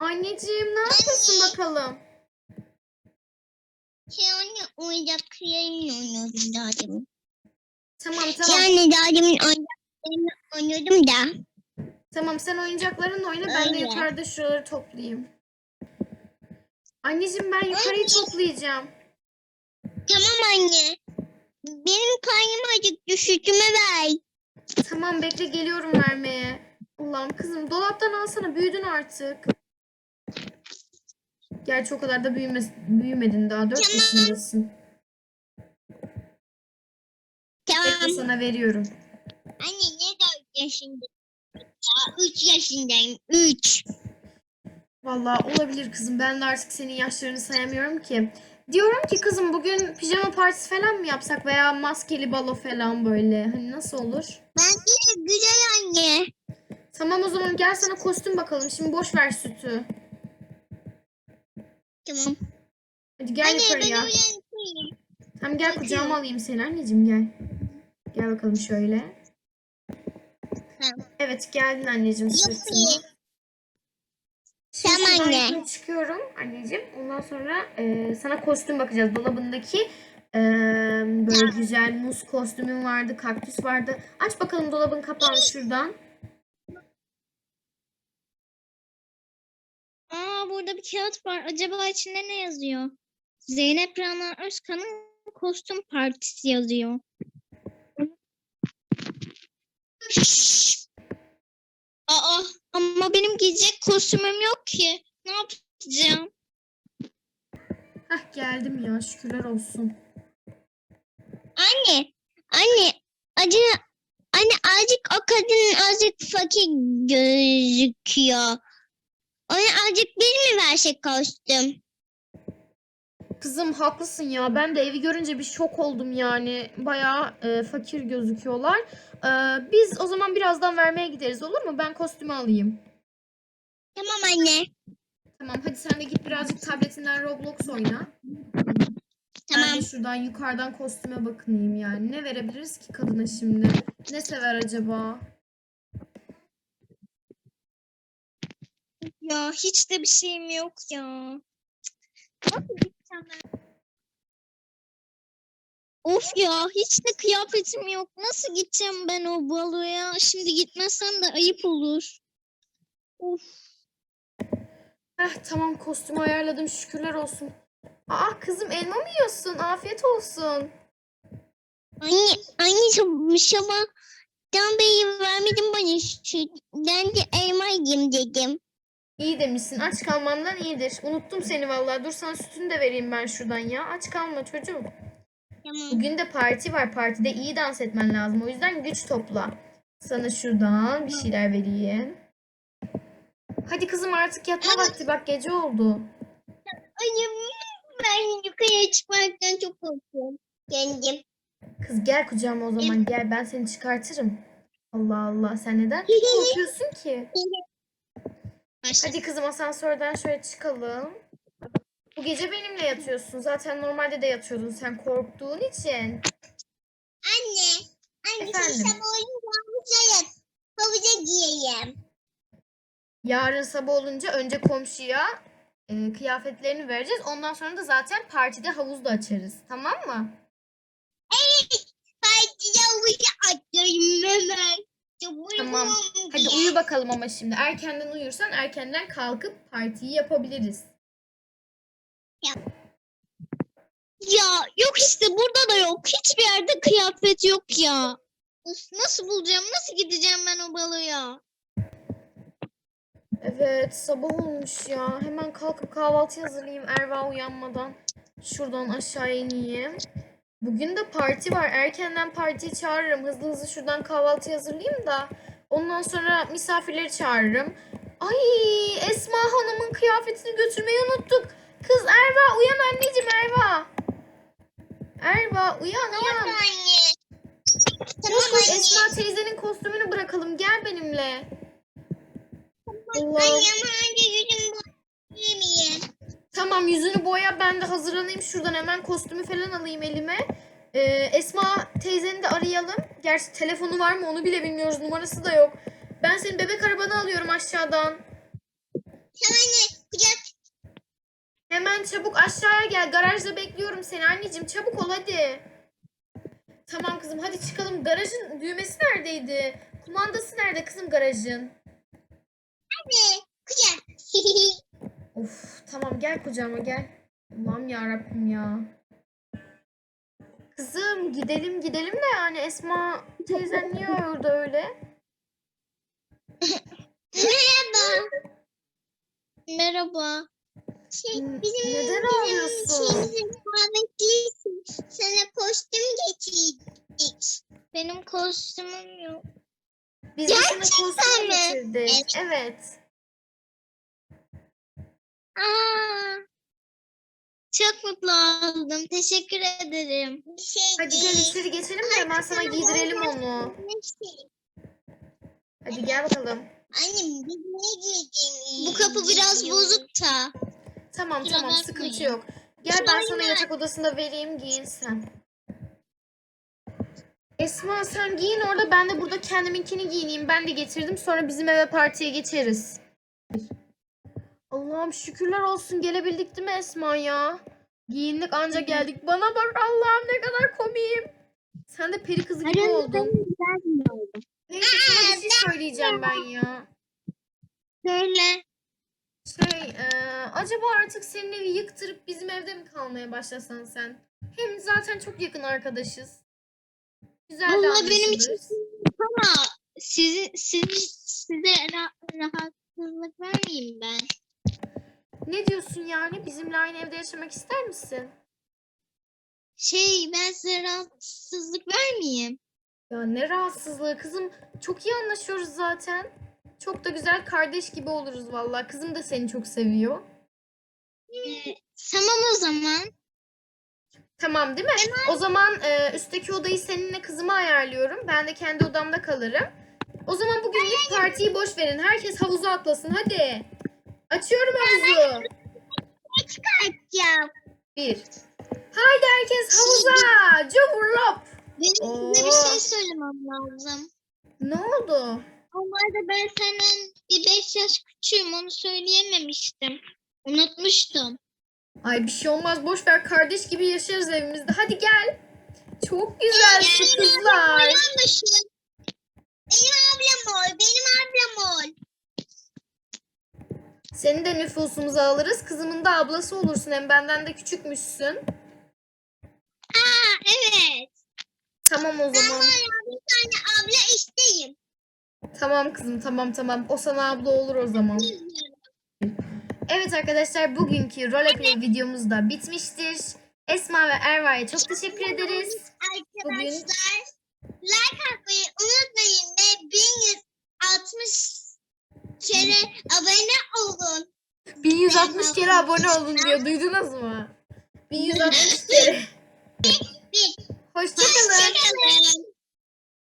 Anneciğim ne yapıyorsun bakalım? Şey anne oyuncaklarımla oynuyordum daha demin. Tamam Şey tamam. anne daha demin oyuncaklarımla oynuyordum da. Tamam sen oyuncaklarınla oyna ben de Öyle. yukarıda şuraları toplayayım. Anneciğim ben yukarıyı Anne. toplayacağım. Tamam anne. Benim karnım acıktı sütümü ver. Tamam bekle geliyorum vermeye. Allah'ım kızım dolaptan alsana büyüdün artık. Gerçi o kadar da büyüme, büyümedin daha 4 Tamam. yaşındasın. Tamam. Bekle sana veriyorum. Anne ne dört yaşında? Ya üç yaşındayım. Üç. Vallahi olabilir kızım. Ben de artık senin yaşlarını sayamıyorum ki. Diyorum ki kızım bugün pijama partisi falan mı yapsak veya maskeli balo falan böyle. Hani nasıl olur? Bence de güzel anne. Tamam o zaman gel sana kostüm bakalım. Şimdi boş ver sütü. Tamam. Hadi gel anne ben yukarıya. uyanıklayayım. Tamam gel Hadi. kucağıma alayım seni anneciğim gel. Gel bakalım şöyle. Tamam. Evet geldin anneciğim. Şimdi Tamam anne. çıkıyorum anneciğim. Ondan sonra e, sana kostüm bakacağız. Dolabındaki e, böyle güzel muz kostümün vardı, kaktüs vardı. Aç bakalım dolabın kapağını şuradan. Burada bir kağıt var. Acaba içinde ne yazıyor? Zeynep Rana Özkan'ın kostüm partisi yazıyor. Aa ama benim giyecek kostümüm yok ki. Ne yapacağım? Hah geldim ya şükürler olsun. Anne, anne, acı, anne azıcık o kadın azıcık fakir gözüküyor. Ona azıcık biz mi versek kostüm? Kızım haklısın ya. Ben de evi görünce bir şok oldum yani. Bayağı e, fakir gözüküyorlar. E, biz o zaman birazdan vermeye gideriz olur mu? Ben kostümü alayım. Tamam anne. Tamam hadi sen de git birazcık tabletinden Roblox oyna. Ben Tamam. de şuradan yukarıdan kostüme bakınayım yani. Ne verebiliriz ki kadına şimdi? Ne sever acaba? Ya hiç de bir şeyim yok ya. Nasıl gideceğim ben? Of ya hiç de kıyafetim yok. Nasıl gideceğim ben o baloya? Şimdi gitmesem de ayıp olur. Of. Heh tamam kostümü ayarladım şükürler olsun. Aa kızım elma mı yiyorsun? Afiyet olsun. Anne, anne şab- sabahtan beri vermedin bana süt. Ben de elma yiyeyim dedim. İyi demişsin. Aç kalmandan iyidir. Unuttum seni vallahi. Dur sana sütünü de vereyim ben şuradan ya. Aç kalma çocuğum. Tamam. Bugün de parti var. Partide iyi dans etmen lazım. O yüzden güç topla. Sana şuradan bir şeyler vereyim. Hadi kızım artık yatma vakti. Bak gece oldu. Anne ben yukarıya çıkmaktan çok korkuyorum. Kendim. Kız gel kucağıma o zaman. Gel ben seni çıkartırım. Allah Allah. Sen neden korkuyorsun ki? Hadi kızım asansörden şöyle çıkalım. Bu gece benimle yatıyorsun. Zaten normalde de yatıyordun sen korktuğun için. Anne. Anne Efendim? şu sabah oyunca havuza yat. Havuza giyeyim. Yarın sabah olunca önce komşuya e, kıyafetlerini vereceğiz. Ondan sonra da zaten partide havuzda açarız. Tamam mı? Hadi havuza atlayayım hemen. Çok Tamam. Hadi uyu bakalım ama şimdi. Erkenden uyursan erkenden kalkıp partiyi yapabiliriz. Ya yok işte burada da yok. Hiçbir yerde kıyafet yok ya. Nasıl bulacağım? Nasıl gideceğim ben o baloya? Evet sabah olmuş ya. Hemen kalkıp kahvaltı hazırlayayım Erva uyanmadan. Şuradan aşağı ineyim. Bugün de parti var. Erkenden partiyi çağırırım. Hızlı hızlı şuradan kahvaltı hazırlayayım da. Ondan sonra misafirleri çağırırım. Ay Esma Hanım'ın kıyafetini götürmeyi unuttuk. Kız Erva uyan anneciğim Erva. Erva uyan uyan. anne. Koş koş Esma teyzenin kostümünü bırakalım. Gel benimle. Allah. Anne ama önce yüzüm boyayayım. Tamam yüzünü boya ben de hazırlanayım şuradan hemen kostümü falan alayım elime. Ee, Esma teyzeni de arayalım. Gerçi telefonu var mı onu bile bilmiyoruz numarası da yok. Ben senin bebek arabanı alıyorum aşağıdan. Tamam anne. Hemen çabuk aşağıya gel. Garajda bekliyorum seni anneciğim. Çabuk ol hadi. Tamam kızım hadi çıkalım. Garajın düğmesi neredeydi? Kumandası nerede kızım garajın? Hadi. Kucak. Of tamam gel kucağıma gel. Allah'ım ya Rabbim ya. Kızım gidelim gidelim de yani Esma teyzen niye orada öyle? Merhaba. Merhaba. Şey, N- bizim neden bizim ağlıyorsun? şeyimizin davetlisin. Sana kostüm getirdik. Benim kostümüm yok. Biz de sana Gerçekten kostüm mi? getirdik. Evet. Aa, çok mutlu oldum. Teşekkür ederim. Şey Hadi gel içeri geçelim de hemen sana giydirelim onu. Hadi gel bakalım. Annem biz ne giydiğimiz? Bu kapı biraz bozuk da. Tamam Kusura tamam sıkıntı bakmayın. yok. Gel ben sana yatak odasında vereyim giyin sen. Esma sen giyin orada ben de burada kendiminkini giyineyim. Ben de getirdim sonra bizim eve partiye geçeriz. Allah'ım şükürler olsun gelebildik değil mi Esma ya? Giyindik anca geldik. Bana bak Allah'ım ne kadar komiyim. Sen de peri kızı gibi oldun. Neyse sana bir şey söyleyeceğim ben ya. Böyle. Şey, eee, acaba artık senin evi yıktırıp bizim evde mi kalmaya başlasan sen? Hem zaten çok yakın arkadaşız. Güzel de benim için ama sizi, sizi, size ra- rahatsızlık vermeyeyim ben. Ne diyorsun yani? Bizimle aynı evde yaşamak ister misin? Şey ben size rahatsızlık vermeyeyim. Ya ne rahatsızlığı kızım. Çok iyi anlaşıyoruz zaten. Çok da güzel kardeş gibi oluruz vallahi. Kızım da seni çok seviyor. Ee, tamam o zaman. Tamam değil mi? O zaman eee, üstteki odayı seninle kızıma ayarlıyorum. Ben de kendi odamda kalırım. O zaman bugünlük partiyi boş verin. Herkes havuza atlasın hadi. Açıyorum havuzu. Ya Bir. Haydi herkes havuza. Cumhurlop. benim size bir Oo. şey söylemem lazım. Ne oldu? Normalde ben senden bir 5 yaş küçüğüm onu söyleyememiştim. Unutmuştum. Ay bir şey olmaz. Boş ver. Kardeş gibi yaşarız evimizde. Hadi gel. Çok güzel şu kızlar. Benim ablam ol. Benim ablam ol. Seni de nüfusumuza alırız. Kızımın da ablası olursun. Hem benden de küçükmüşsün. Aa evet. Tamam o Ben zaman. var ya bir tane abla isteyim. Tamam kızım tamam tamam. O sana abla olur o zaman. Evet arkadaşlar bugünkü roleplay videomuz da bitmiştir. Esma ve Erva'ya çok teşekkür ederiz. Arkadaşlar like atmayı unutmayın ve 1160 kere abone olun. 1160 kere abone olun diyor. Duydunuz mu? 1160 kere. Hoşçakalın. Hoşçakalın.